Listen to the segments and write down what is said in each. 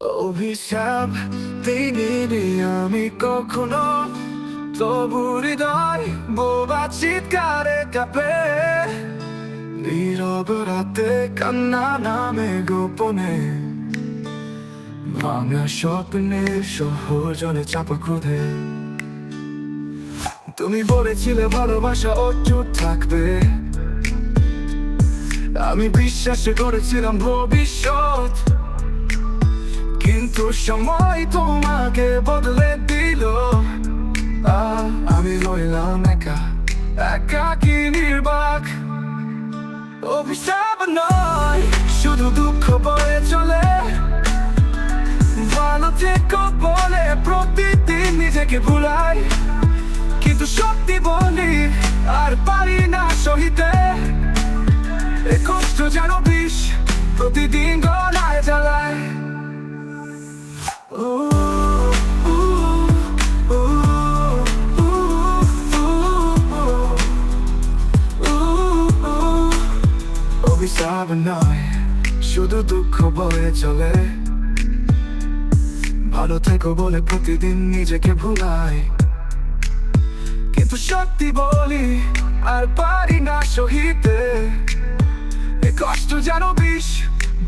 অভিশাপ দিইনি আমি কখনো। তবু হৃদয় বোবা চিৎকারে কাঁপে। নীরব রাতে কান্না নামে গোপনে। ভাঙা স্বপ্নে সহজনে চাপা ক্রোধে। তুমি বলেছিলে ভালোবাসা অটুট থাকবে। আমি বিশ্বাস করেছিলাম ভবিষ্যৎ। কিন্তু সময় তোমাকে বদলে দিল। আমি রইলাম একা একা কি নির্বাক? অভিশাপ নয়, শুধু দুঃখ বয়ে চলে। ভালো থেকো বলে প্রতিদিন নিজেকে ভুলাই। কিন্তু সত্যি বলি, আর পারি না সহিতে। এ কষ্ট যেন বিষ প্রতিদিন গলায় জ্বালায়। অভিশাপ নয়, শুধু দুঃখ বয়ে চলে। ভালো থেকো বলে প্রতিদিন নিজেকে ভুলাই। কিন্তু সত্যি বলি, আর পারি না সহিতে। কষ্ট যেন বিষ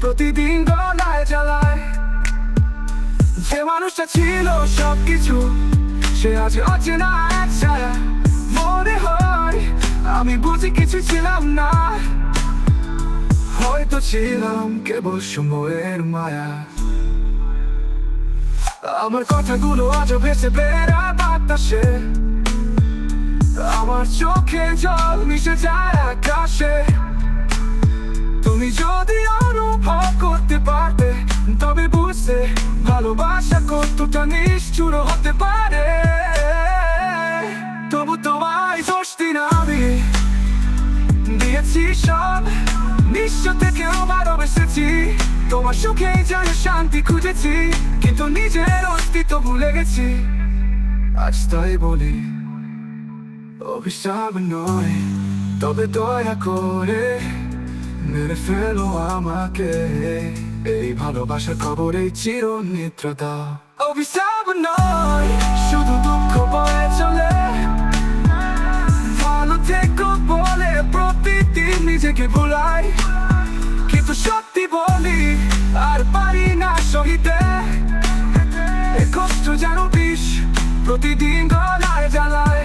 প্রতিদিন গলায় জ্বালায়। যে মানুষটা ছিল সবকিছু, সে আজ অচেনা এক ছায়া মনে হয় আমি বুঝি কিছু ছিলাম না। ছিলাম কেবল সময়ের মায়া। আমার কথাগুলো আজও ভেসে বেড়ায় বাতাসে। আমার চোখে জল মিশে যায় আকাশে। তুমি যদি অনুভব করতে পারতে, তবে বুঝতে ভালোবাসা কতটা নিষ্ঠুর হতে পারে। ভালোবেসেছি। তোমার সুখে যেন শান্তি খুঁজেছি, কিন্তু নিজের অস্তিত্ব ভুলে গেছি। আজ তাই বলি, অভিশাপ নয়, তবে দয়া করে মেরে ফেলো আমাকে। এই ভালোবাসার খবরে চির নিদ্রা দাও অভিশাপ নয়, শুধু দুঃখ বয়ে চলে। ভালো থেকো বলে প্রতিদিন নিজেকে ভুলাই। কিন্তু সত্যি বলি আর পারি না সহিতে। কষ্ট যেন বিষ প্রতিদিন গলায় জ্বালায়।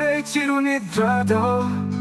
ফেলো আমাকে এই